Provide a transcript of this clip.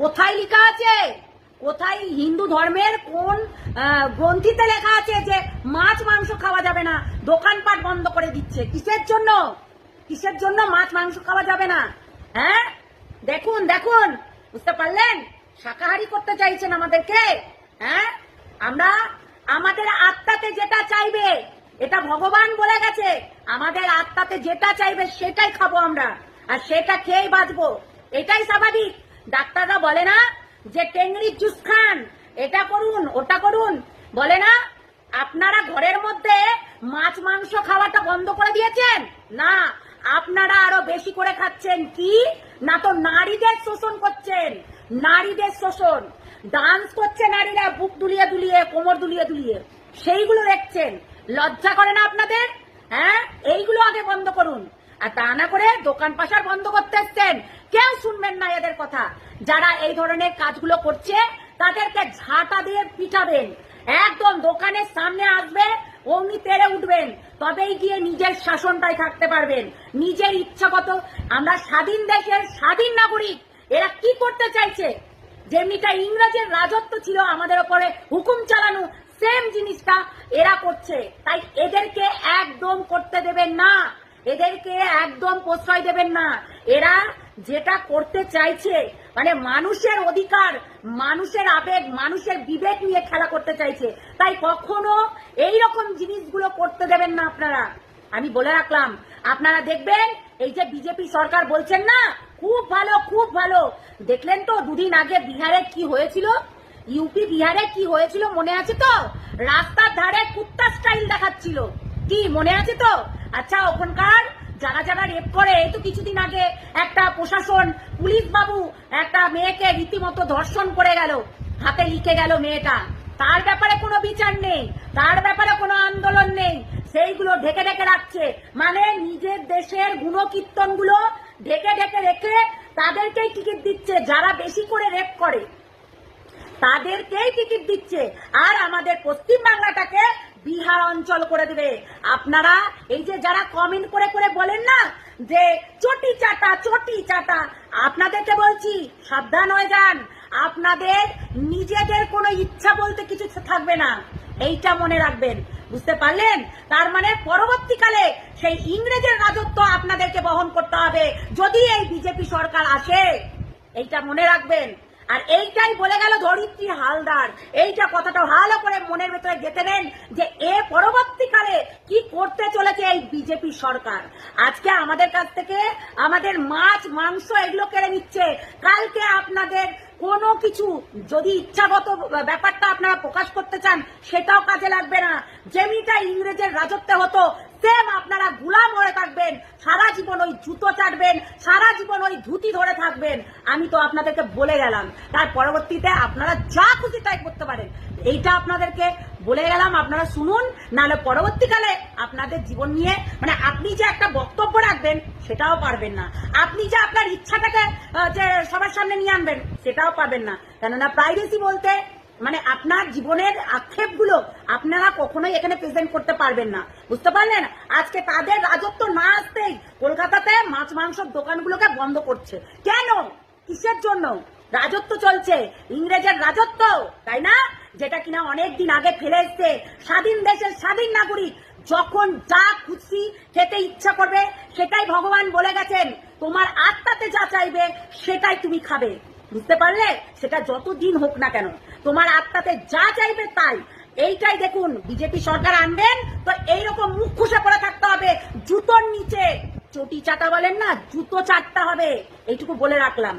কোথায় লেখা আছে? কোথায় হিন্দু ধর্মের কোন গ্রন্থিতে লেখা আছে যে মাছ, মাংস খাওয়া যাবে না? দোকানপাট বন্ধ করে দিচ্ছে। কিসের জন্য? কিসের জন্য মাছ, মাংস খাওয়া যাবে না? হ্যাঁ? দেখুন দেখুন। বুঝতে পারলেন? শাকাহারি করতে চাইছেন আমাদেরকে? হ্যাঁ? আমরা, আমাদের আত্মাতে যেটা চাইবে, এটা ভগবান বলে গেছে, আমাদের আত্মাতে যেটা চাইবে সেটাই খাব আমরা। আর সেটা খেয়েই বাঁচবো। এটাই স্বাভাবিক। ডাক্তাররা বলে না যে টেংরির জুস খান, এটা করুন, ওটা করুন। বলে না, আপনারা ঘরের মধ্যে মাছ, মাংস খাওয়াটা বন্ধ করে দিয়েছেন? না, আপনারা আরও বেশি করে খাচ্ছেন কি? না তো নারীদের শোষণ করছেন, নারীদের শোষণ। ডান্স করছে নারীরা, বুক দুলিয়ে দুলিয়ে, কোমর দুলিয়ে দুলিয়ে। সেইগুলো দেখছেন। লজ্জা করে না আপনাদের? হ্যাঁ? এইগুলো আগে বন্ধ করুন। আর তা না করে দোকান পাশার বন্ধ করতে এসছেন। কেউ শুনবেন না এদের কথা। যারা এই ধরনের কাজগুলো করছে, তাদেরকে ঝাঁটা দিয়ে পিটাবেন। একদম দোকানের সামনে আসবে, অমনি তেড়ে উঠবেন। তবেই গিয়ে নিজের শাসনটাই থাকতে পারবেন। নিজের ইচ্ছাগত আমরা স্বাধীন দেশের স্বাধীন নাগরিক, এরা কি করতে চাইছে? যেমনিটা ইংরেজের রাজত্ব ছিল আমাদের ওপরে হুকুম চালানো সেম জিনিসটা এরা করছে। তাই এদেরকে একদম করতে দেবেন না। এদেরকে একদম প্রশ্রয় দেবেন না। এরা যেটা করতে চাইছে মানে মানুষের অধিকার, মানুষের আবেগ, মানুষের বিবেক নিয়ে খেলা করতে চাইছে। তাই কখনো এই রকম জিনিসগুলো করতে দেবেন না আপনারা। আমি বলে রাখলাম, আপনারা দেখবেন এই যে বিজেপি সরকার বলছেন না, খুব ভালো খুব ভালো। দেখলেন তো দুদিন আগে বিহারে কি হয়েছিল? ইউপি বিহারে কি হয়েছিল মনে আছে তো? রাস্তার ধারে কুত্তা স্টাইল দেখাচ্ছিল। কি, মনে আছে তো? আচ্ছা ওখানকার যারা যারা রেপ করে, এই তো কিছুদিন আগে একটা প্রশাসন পুলিশ বাবু একটা মেয়েকে রীতিমতো ধর্ষণ করে গেল, হাতে লিখে গেল মেয়েটা। তার ব্যাপারে কোনো বিচার নেই, তার ব্যাপারে কোনো আন্দোলন নেই, সেইগুলো ঢেকে ঢেকে রাখছে। মানে নিজের দেশের গুণকীর্তনগুলো ঢেকে ঢেকে রেখে তাদেরকেই টিকিট দিচ্ছে, যারা বেশি করে রেপ করে। তাদেরকেই টিকিট দিচ্ছে। আর আমাদের পশ্চিম বাংলাটাকে বিহার অঞ্চল করে দেবে। আপনারা এই যে যারা কমেন্ট করে করে বলেন না, যে চটি চাটা চটি চাটা, আপনাদেরকে বলছি, সাবধান হয়ে যান। আপনাদের নিজেদের কোনো ইচ্ছা বলতে কিছু থাকবে না। এইটা মনে রাখবেন। বুঝতে পারলেন? তার মানে পরবর্তীকালে সেই ইংরেজের রাজত্ব আপনাদেরকে বহন করতে হবে। যদি এই বিজেপি সরকার আসে, এইটা মনে রাখবেন। আর এইটাই বলে গেল ধরিত্রী হালদার। এইটা কথাটা ভালো করে মনের ভেতরে গেঁথে নেন যে এ পরবর্তীকালে কি করতে চলেছে এই বিজেপি সরকার। আজকে আমাদের কাছ থেকে আমাদের মাছ, মাংস এগুলো কেড়ে নিচ্ছে। কালকে আপনাদের কোনো কিছু যদি ইচ্ছাগত ব্যাপারটা আপনারা প্রকাশ করতে চান, সেটাও কাজে লাগবে না। যেমিটা ইংরেজের রাজত্বে হতো সেম আপনারা গুলাম হয়ে থাকবেন, সারা জীবন ওই জুতো চাটবেন, সারা জীবন ওই ধুতি ধরে থাকবেন। আমি তো আপনাদেরকে বলে গেলাম, তার পরবর্তীতে আপনারা যা খুশি তাই করতে পারেন। এইটা আপনাদেরকে বলে গেলাম, আপনারা শুনুন, নাহলে পরবর্তীকালে আপনাদের জীবন নিয়ে মানে আপনি যে একটা বক্তব্য রাখবেন, সেটাও পারবেন না। আপনি যে আপনার ইচ্ছাটাকে যে সবার সামনে নিয়ে আনবেন, সেটাও পারবেন না। কেননা প্রাইভেসি বলতে মানে আপনার জীবনের আক্ষেপগুলো আপনারা কখনোই এখানে প্রেজেন্ট করতে পারবেন না। বুঝতে পারলেন? আজকে তাদের রাজত্ব না আসতেই কলকাতাতে মাছ মাংসের দোকানগুলোকে বন্ধ করছে। কেন? কিসের জন্য? রাজত্ব চলছে। ইংরেজের রাজত্ব, তাই না? যেটা কিনা অনেক দিন আগে ফেলে এসছে স্বাধীন দেশের স্বাধীন নাগরিক। যখন যা খুশি খেতে ইচ্ছা করবে, সেটাই ভগবান বলে গেছেন। তোমার আত্মাতে যা চাইবে, সেটাই তুমি খাবে। বুঝতে পারলে? সেটা যত দিন হোক না কেন। তোমার আত্মাতে যা চাইবে তাই। এইটাই দেখুন, বিজেপি সরকার আনবেন, তো এইরকম মুখ খুশে পড়ে থাকতে হবে, জুতোর নিচে। চটি চাটা বলেন না, জুতো চাটতে হবে, এইটুকু বলে রাখলাম।